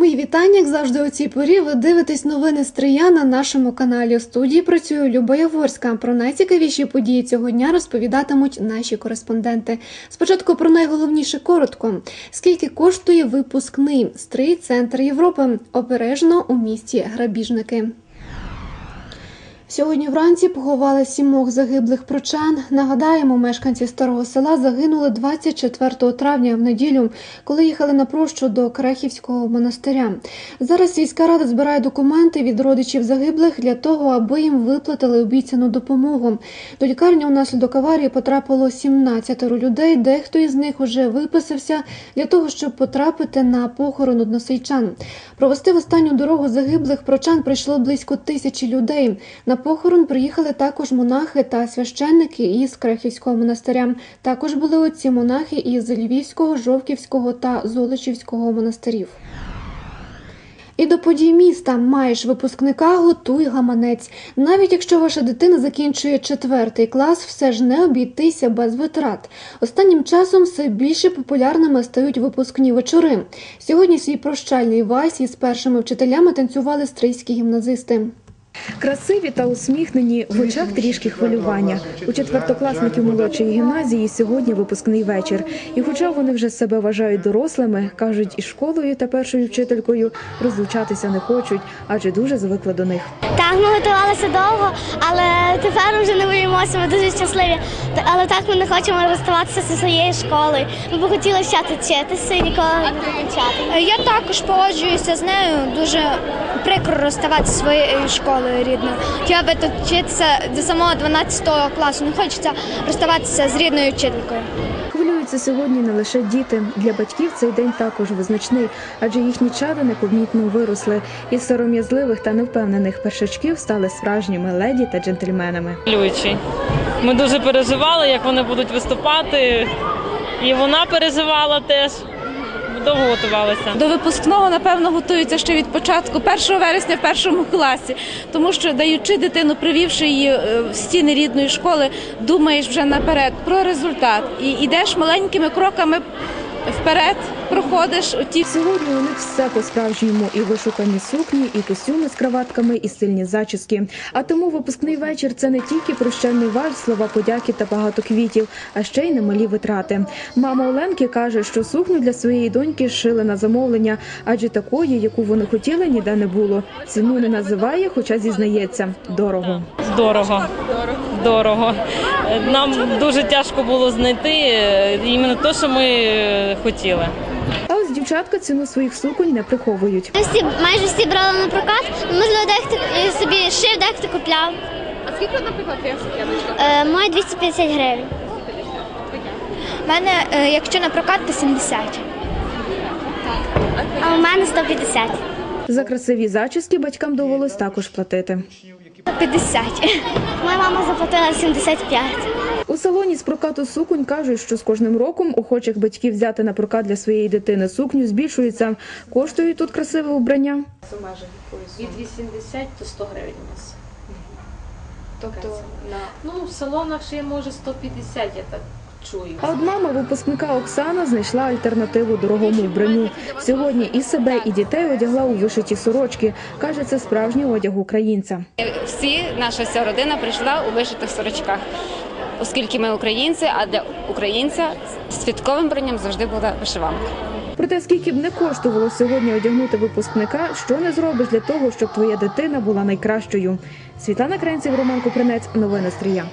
Мої вітання, як завжди, у цій порі. Ви дивитесь новини Стрия на нашому каналі. У студії працює Люба Яворська. Про найцікавіші події цього дня розповідатимуть наші кореспонденти. Спочатку про найголовніше коротко: скільки коштує випускний стрий центр Європи? Обережно у місті грабіжники. Сьогодні вранці поховали сімох загиблих прочан. Нагадаємо, мешканці старого села загинули 24 травня в неділю, коли їхали на прощу до Крехівського монастиря. Зараз сільська рада збирає документи від родичів загиблих для того, аби їм виплатили обіцяну допомогу. До лікарні унаслідок аварії потрапило 17 людей. Дехто із них уже виписався для того, щоб потрапити на похорон односельчан. Провести в останню дорогу загиблих прочан прийшло близько тисячі людей. На похорон приїхали також монахи та священники із Крехівського монастиря. Також були отці монахи із Львівського, Жовківського та Золочівського монастирів. І до подій міста маєш випускника, готуй гаманець. Навіть якщо ваша дитина закінчує четвертий клас, все ж не обійтися без витрат. Останнім часом все більше популярними стають випускні вечори. Сьогодні свій прощальний вайс із першими вчителями танцювали стрийські гімназисти. Красиві та усміхнені в очах трішки хвилювання. У четвертокласників молодшої гімназії сьогодні випускний вечір. І, хоча вони вже себе вважають дорослими, кажуть, із школою та першою вчителькою розлучатися не хочуть, адже дуже звикли до них. Так, ми готувалися довго, але тепер вже не боїмося, ми дуже щасливі. Але так ми не хочемо розставатися зі своєю школою. Ми б хотіли вчати вчитися і ніколи не закінчати. Я також погоджуюся з нею. Дуже прикро розставатися зі своєю школою рідною. Хотіла би тут вчитися до самого 12 класу. Не хочеться розставатися з рідною вчителькою. Хвилюються сьогодні не лише діти. Для батьків цей день також визначний, адже їхні чада непомітно виросли. Із сором'язливих та невпевнених першачків стали справжніми леді та джентльменами. хвилюючий. Ми дуже переживали, як вони будуть виступати. І вона переживала теж. Довго готувалися. До випускного, напевно, готуються ще від початку 1 вересня в першому класі, тому що даючи дитину, привівши її е, в стіни рідної школи, думаєш вже наперед про результат і йдеш маленькими кроками вперед, проходиш оті Сьогодні у них все по-справжньому і вишукані сукні, і костюми з краватками, і стильні зачіски. А тому випускний вечір це не тільки прощальний вальс, слова подяки та багато квітів, а ще й немалі витрати. Мама Оленки каже, що сукню для своєї доньки шили на замовлення, адже такої, яку вони хотіли, ніде не було. Ціну не називає, хоча зізнається дорого. Дорого. Дорого. Нам дуже тяжко було знайти е, іменно те, що ми е, хотіли. А ось дівчатка ціну своїх суконь не приховують. Ми всі, майже всі брали на прокат, можливо, дехто е, собі шив, дехто купляв. А скільки, наприклад, я Е, Моє 250 гривень. У мене, е, якщо на прокат, то 70. А у мене 150. За красиві зачіски батькам довелось також платити. 50. Моя мама заплатила 75. У салоні з прокату суконь кажуть, що з кожним роком охочих батьків взяти на прокат для своєї дитини сукню збільшується. Коштує тут красиве убрання. Від 80 до 100 гривень у нас. Тобто На, ну, в салонах ще може 150, я так. А от мама випускника Оксана знайшла альтернативу дорогому вбранню. Сьогодні і себе, і дітей одягла у вишиті сорочки. Каже, це справжній одяг українця. всі, наша вся родина прийшла у вишитих сорочках. Оскільки ми українці, а для українця святковим бранням завжди була вишиванка. Проте, скільки б не коштувало сьогодні одягнути випускника, що не зробиш для того, щоб твоя дитина була найкращою. Світлана Кренців, Роман Купринець, новини Стрія.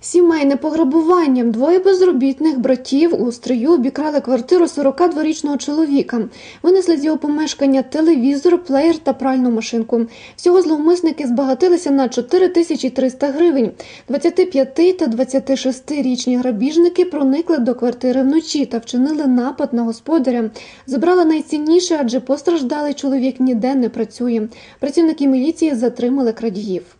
Сімейне пограбування. Двоє безробітних братів у стрию обікрали квартиру 42-річного чоловіка. Винесли з його помешкання телевізор, плеєр та пральну машинку. Всього зловмисники збагатилися на 4300 гривень. 25 та 26-річні грабіжники проникли до квартири вночі та вчинили напад на господаря. Забрали найцінніше, адже постраждалий чоловік ніде не працює. Працівники міліції затримали крадіїв.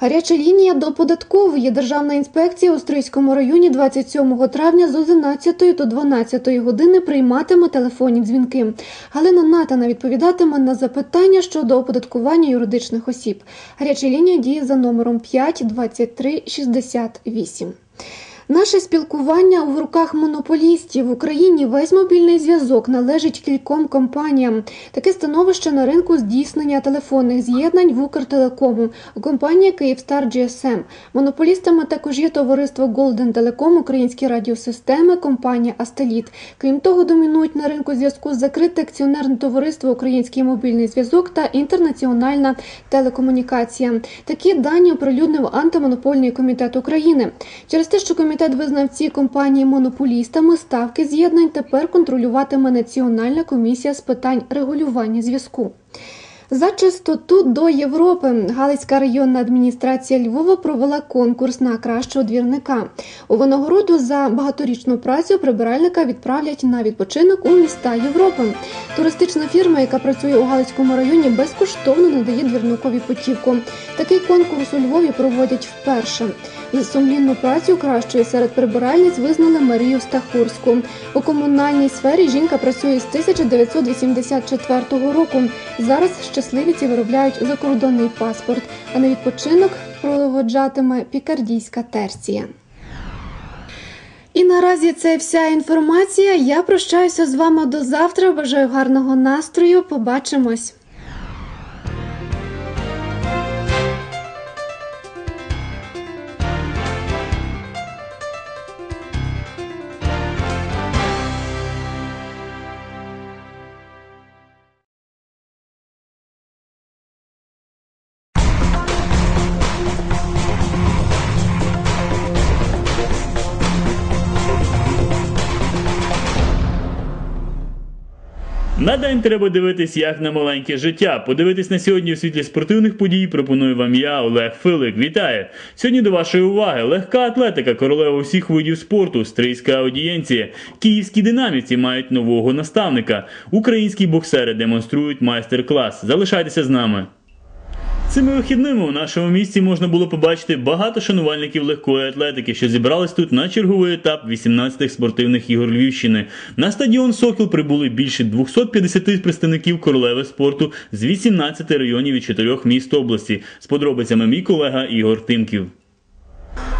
Гаряча лінія до податкової державна інспекція у Стрийському районі 27 травня з 11 до 12 години прийматиме телефонні дзвінки. Галина Натана відповідатиме на запитання щодо оподаткування юридичних осіб. Гаряча лінія діє за номером 5 23 68. Наше спілкування в руках монополістів в Україні весь мобільний зв'язок належить кільком компаніям. Таке становище на ринку здійснення телефонних з'єднань в Укртелекому, компанія Київстар GSM. Монополістами також є товариство Golden Telecom, українські радіосистеми, компанія Астеліт. Крім того, домінують на ринку зв'язку закрите акціонерне товариство Український мобільний зв'язок та інтернаціональна телекомунікація. Такі дані оприлюднив антимонопольний комітет України. Через те, що комітет визнав ці компанії монополістами, ставки з'єднань тепер контролюватиме Національна комісія з питань регулювання зв'язку. За чистоту до Європи Галицька районна адміністрація Львова провела конкурс на кращого двірника. У винагороду за багаторічну працю прибиральника відправлять на відпочинок у міста Європи. Туристична фірма, яка працює у Галицькому районі, безкоштовно надає двірникові путівку. Такий конкурс у Львові проводять вперше. І сумлінну працю кращої серед прибиральниць визнали Марію Стахурську. У комунальній сфері жінка працює з 1984 року. Зараз щасливіці виробляють закордонний паспорт, а на відпочинок проводжатиме пікардійська терція. І наразі це вся інформація. Я прощаюся з вами до завтра. Бажаю гарного настрою. Побачимось. На день треба дивитись як на маленьке життя. Подивитись на сьогодні у світлі спортивних подій пропоную вам я, Олег Филик. Вітаю! Сьогодні до вашої уваги легка атлетика, королева усіх видів спорту, стрийська аудієнція. Київські динаміці мають нового наставника. Українські боксери демонструють майстер-клас. Залишайтеся з нами. Цими вихідними у нашому місті можна було побачити багато шанувальників легкої атлетики, що зібрались тут на черговий етап 18-х спортивних ігор Львівщини. На стадіон Сокіл прибули більше 250 представників королеви спорту з 18 районів і 4 міст області. З подробицями мій колега Ігор Тимків.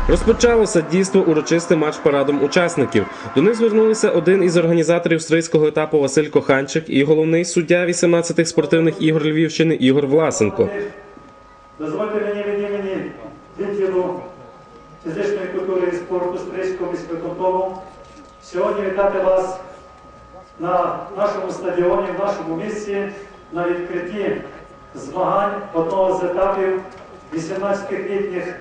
Розпочалося дійство урочистим матч-парадом учасників. До них звернулися один із організаторів стрийського етапу Василь Коханчик і головний суддя 18-х спортивних ігор Львівщини Ігор Власенко. Дозвольте мені від імені відділу фізичної культури і спорту Стрийського міськвиконкому сьогодні вітати вас на нашому стадіоні, в нашому місці на відкритті змагань одного з етапів 18-літніх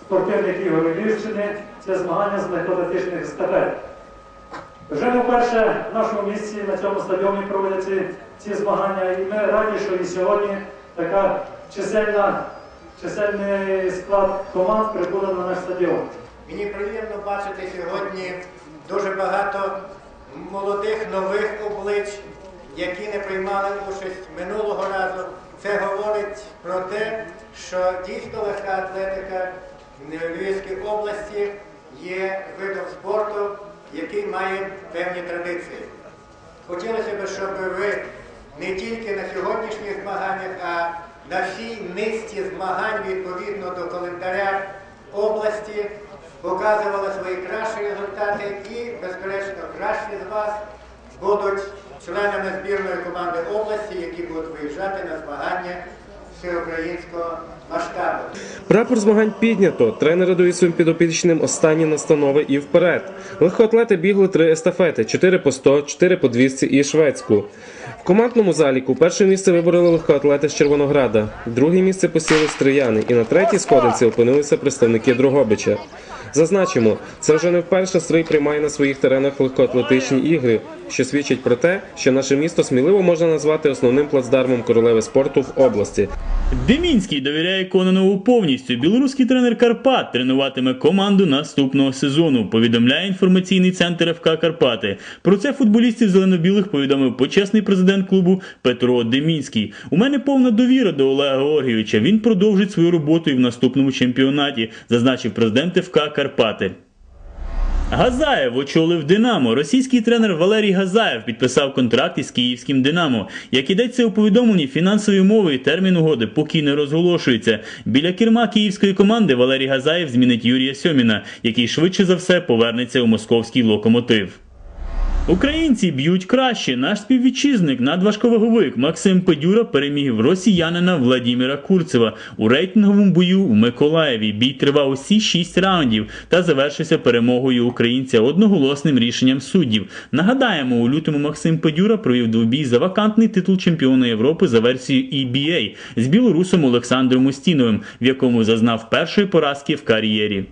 спортивних ігор Львівщини. Це змагання з легкоатлетичних естафет. Вже не вперше в нашому місці на цьому стадіоні проводяться ці змагання, і ми раді, що і сьогодні така чисельна, чисельний склад команд прибуде на наш стадіон. Мені приємно бачити сьогодні дуже багато молодих нових облич, які не приймали участь минулого разу. Це говорить про те, що дійсно легка атлетика в Львівській області є видом спорту, який має певні традиції. Хотілося б, щоб ви не тільки на сьогоднішніх змаганнях, а на всій низці змагань відповідно до календаря області показували свої кращі результати і, безперечно, кращі з вас будуть членами збірної команди області, які будуть виїжджати на змагання всеукраїнського масштабу. Прапор змагань піднято. Тренери дають своїм підопічним останні настанови і вперед. Легкоатлети бігли три естафети: 4 по 100, 4 по 200 і шведську. В командному заліку перше місце вибороли легкоатлети з Червонограда, друге місце посіли стрияни, і на третій сходинці опинилися представники Дрогобича. Зазначимо, це вже не вперше Стрий приймає на своїх теренах легкоатлетичні ігри. що свідчить про те, що наше місто сміливо можна назвати основним плацдармом королеви спорту в області. Демінський довіряє Кононову повністю. Білоруський тренер Карпат тренуватиме команду наступного сезону. Повідомляє інформаційний центр ФК Карпати. Про це футболістів зеленобілих повідомив почесний президент клубу Петро Демінський. У мене повна довіра до Олега Георгійовича. Він продовжить свою роботу і в наступному чемпіонаті, зазначив президент ФК Карпати. Газаєв очолив Динамо. Російський тренер Валерій Газаєв підписав контракт із київським Динамо. Як ідеться у повідомленні, фінансові умови і термін угоди поки не розголошується. Біля керма київської команди Валерій Газаєв змінить Юрія Сьоміна, який швидше за все повернеться у московський локомотив. Українці б'ють краще. Наш співвітчизник надважковаговик Максим Педюра переміг росіянина Владіміра Курцева у рейтинговому бою у Миколаєві. Бій тривав усі шість раундів та завершився перемогою українця одноголосним рішенням суддів. Нагадаємо, у лютому Максим Педюра провів двобій за вакантний титул чемпіона Європи за версією EBA з білорусом Олександром Устіновим, в якому зазнав першої поразки в кар'єрі.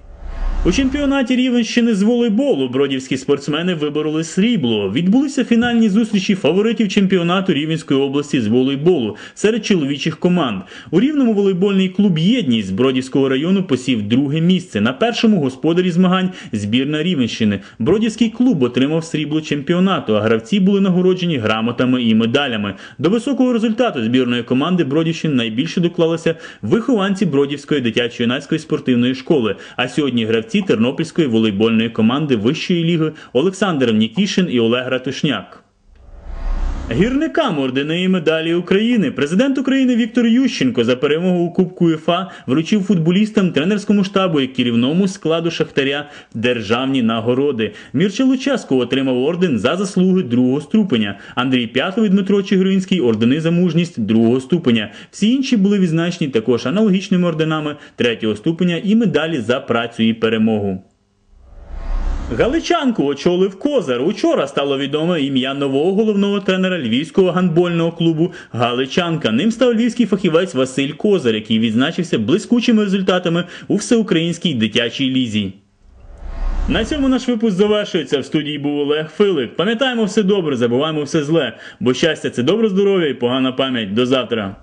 У чемпіонаті Рівенщини з волейболу бродівські спортсмени вибороли срібло. Відбулися фінальні зустрічі фаворитів чемпіонату Рівенської області з волейболу серед чоловічих команд. У рівному волейбольний клуб Єдність з Бродівського району посів друге місце. На першому господарі змагань збірна Рівенщини. Бродівський клуб отримав срібло чемпіонату, а гравці були нагороджені грамотами і медалями. До високого результату збірної команди Бродівщини найбільше доклалися вихованці Бродівської дитячо-юнацької спортивної школи. А сьогодні гравці Тернопільської волейбольної команди Вищої ліги Олександр Нікішин і Олег Ратушняк. Гірникам ордени і медалі України. Президент України Віктор Ющенко за перемогу у Кубку УЄФА вручив футболістам, тренерському штабу і керівному складу Шахтаря державні нагороди. Мірча Луческо отримав орден за заслуги другого ступеня. Андрій П'ятов і Дмитро Чигиринський ордени за мужність другого ступеня. Всі інші були відзначені також аналогічними орденами третього ступеня і медалі за працю і перемогу. Галичанку очолив Козар. Учора стало відоме ім'я нового головного тренера львівського гандбольного клубу Галичанка. Ним став львівський фахівець Василь Козар, який відзначився блискучими результатами у всеукраїнській дитячій лізі. На цьому наш випуск завершується. В студії був Олег Филик. Пам'ятаємо все добре, забуваємо все зле, бо щастя це добре здоров'я і погана пам'ять. До завтра.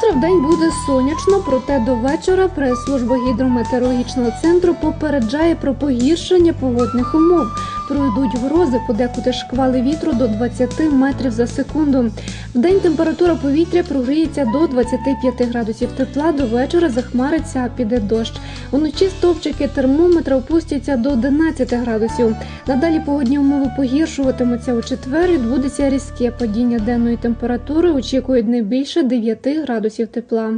Завтра в день буде сонячно, проте до вечора прес-служба гідрометеорологічного центру попереджає про погіршення погодних умов. Пройдуть грози, подекуди шквали вітру до 20 метрів за секунду. В день температура повітря прогріється до 25 градусів тепла, до вечора захмариться, піде дощ. Уночі стовпчики термометра опустяться до 11 градусів. Надалі погодні умови погіршуватимуться у четвер. Відбудеться різке падіння денної температури. Очікують не більше 9 градусів тепла.